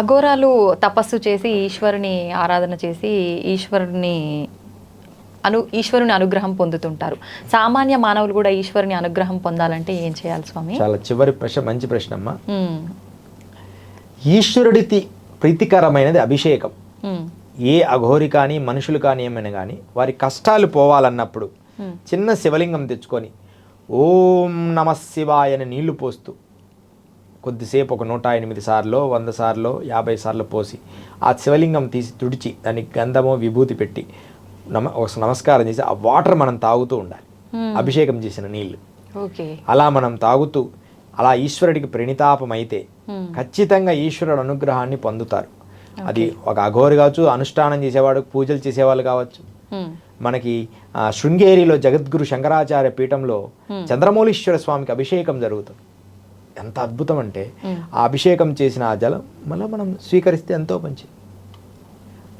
అఘోరాలు తపస్సు చేసి ఈశ్వరుని ఆరాధన చేసి ఈశ్వరుని అను ఈశ్వరుని అనుగ్రహం పొందుతుంటారు. సామాన్య మానవులు కూడా ఈశ్వరుని అనుగ్రహం పొందాలంటే ఏం చేయాలి స్వామి? చాలా చివరి ప్రశ్న మంచి ప్రశ్న అమ్మా. ఈశ్వరుడికి ప్రీతికరమైనది అభిషేకం. ఏ అఘోరి కానీ మనుషులు కానీ ఏమైనా కానీ వారి కష్టాలు పోవాలన్నప్పుడు చిన్న శివలింగం తెచ్చుకొని ఓం నమ శివాయ అని నీళ్ళు పోస్తూ కొద్దిసేపు ఒక నూట ఎనిమిది సార్లు వంద సార్లు యాభై సార్లు పోసి ఆ శివలింగం తీసి తుడిచి దానికి గంధమో విభూతి పెట్టి నమ ఒక నమస్కారం చేసి ఆ వాటర్ మనం తాగుతూ ఉండాలి. అభిషేకం చేసిన నీళ్ళు అలా మనం తాగుతూ అలా ఈశ్వరుడికి ప్రణితాపమైతే Hmm. ఖచ్చితంగా ఈశ్వరుడు అనుగ్రహాన్ని పొందుతారు. అది ఒక అఘోరి కావచ్చు అనుష్ఠానం చేసేవాడు పూజలు చేసేవాళ్ళు కావచ్చు. మనకి శృంగేరిలో జగద్గురు శంకరాచార్య పీఠంలో చంద్రమౌళీశ్వర స్వామికి అభిషేకం జరుగుతుంది. ఎంత అద్భుతం అంటే. ఆ అభిషేకం చేసిన ఆ జలం మళ్ళీ మనం స్వీకరిస్తే ఎంతో మంచిది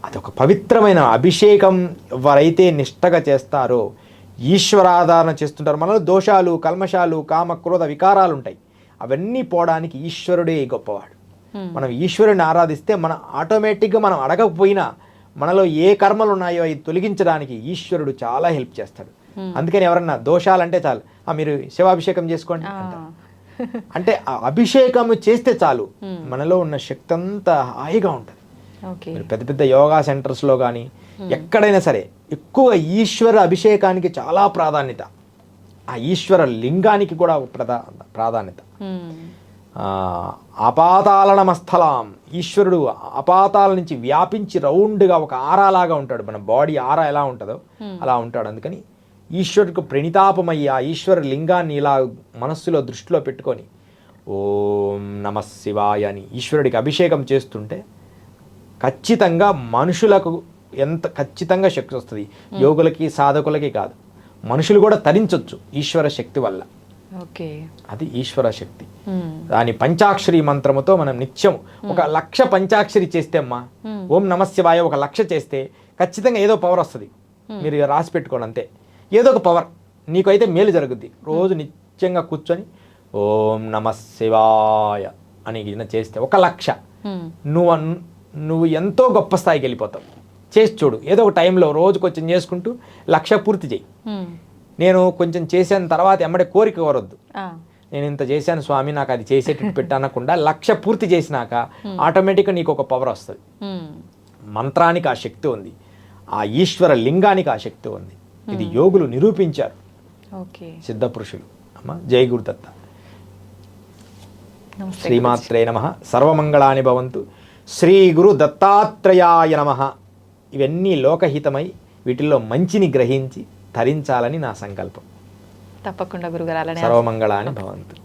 అదొక పవిత్రమైన అభిషేకం ఎవరైతే నిష్టగా చేస్తారో ఈశ్వరాధారణ చేస్తుంటారో మనలో దోషాలు కల్మషాలు కామ క్రోధ వికారాలు ఉంటాయి అవన్నీ పోవడానికి ఈశ్వరుడే గొప్పవాడు. మనం ఈశ్వరుని ఆరాధిస్తే మన ఆటోమేటిక్గా మనం అడగకపోయినా మనలో ఏ కర్మలు ఉన్నాయో అవి తొలగించడానికి ఈశ్వరుడు చాలా హెల్ప్ చేస్తాడు అందుకని ఎవరన్నా దోషాలంటే చాలు "ఆ, మీరు శివాభిషేకం చేసుకోండి అంటారు. అంటే అభిషేకం చేస్తే చాలు. మనలో ఉన్న శక్తి అంతా హాయిగా ఉంటుంది. పెద్ద పెద్ద యోగా సెంటర్స్లో కానీ ఎక్కడైనా సరే ఎక్కువ ఈశ్వర అభిషేకానికి చాలా ప్రాధాన్యత. ఆ ఈశ్వర లింగానికి కూడా ప్రధా ప్రాధాన్యత. ఉమ్, ఆ, అపాతాళనమస్థలాం ఈశ్వరుడు అపాతాల నుంచి వ్యాపించి రౌండ్గా ఒక ఆరాలాగా ఉంటాడు. మన బాడీ ఆరా ఎలా ఉంటుందో అలా ఉంటాడు. అందుకని ఈశ్వరుడికి ప్రణితాపమయ్యి ఈశ్వర లింగాన్ని ఇలా మనస్సులో దృష్టిలో పెట్టుకొని ఓం నమ శివాయ అని ఈశ్వరుడికి అభిషేకం చేస్తుంటే ఖచ్చితంగా మనుషులకు ఎంత ఖచ్చితంగా శక్తి వస్తుంది. యోగులకి సాధకులకి కాదు. మనుషులు కూడా తరించొచ్చు ఈశ్వర శక్తి వల్ల. ఓకే. అది ఈశ్వర శక్తి. దాని పంచాక్షరి మంత్రముతో మనం నిత్యం ఒక లక్ష పంచాక్షరి చేస్తే అమ్మా ఓం నమశివాయ ఒక లక్ష చేస్తే ఖచ్చితంగా ఏదో పవర్ వస్తుంది. మీరు రాసి పెట్టుకోండి అంతే. ఏదో ఒక పవర్ నీకైతే మేలు జరుగుద్ది. రోజు నిత్యంగా కూర్చొని ఓం నమ శివాయ అని గిన చేస్తే ఒక లక్ష. నువ్వు నువ్వు ఎంతో గొప్ప స్థాయికి వెళ్ళిపోతావు. చేసి చూడు. ఏదో ఒక టైంలో రోజు కొంచెం చేసుకుంటూ లక్ష పూర్తి చేయి. నేను కొంచెం చేసిన తర్వాత ఎమ్మడే కోరిక కోరొద్దు నేను ఇంత చేశాను స్వామి నాకు అది చేసేటట్టు పెట్టు అనకుండా లక్ష పూర్తి చేసినాక ఆటోమేటిక్గా నీకు ఒక పవర్ వస్తుంది. మంత్రానికి ఆ శక్తి ఉంది. ఆ ఈశ్వర లింగానికి ఆ శక్తి ఉంది. ఇది యోగులు నిరూపించారు. ఓకే. సిద్ధ పురుషులు. అమ్మ జై గురుదత్త శ్రీమాత్రే నమ. సర్వమంగళాని భవంతు. శ్రీ గురు దత్తాత్రేయాయ నమ. ఇవన్నీ లోకహితమై వీటిల్లో మంచిని గ్రహించి తరించాలని నా సంకల్పం. తప్పకుండా గురుగారు అలానే సర్వమంగళాని భవంతు.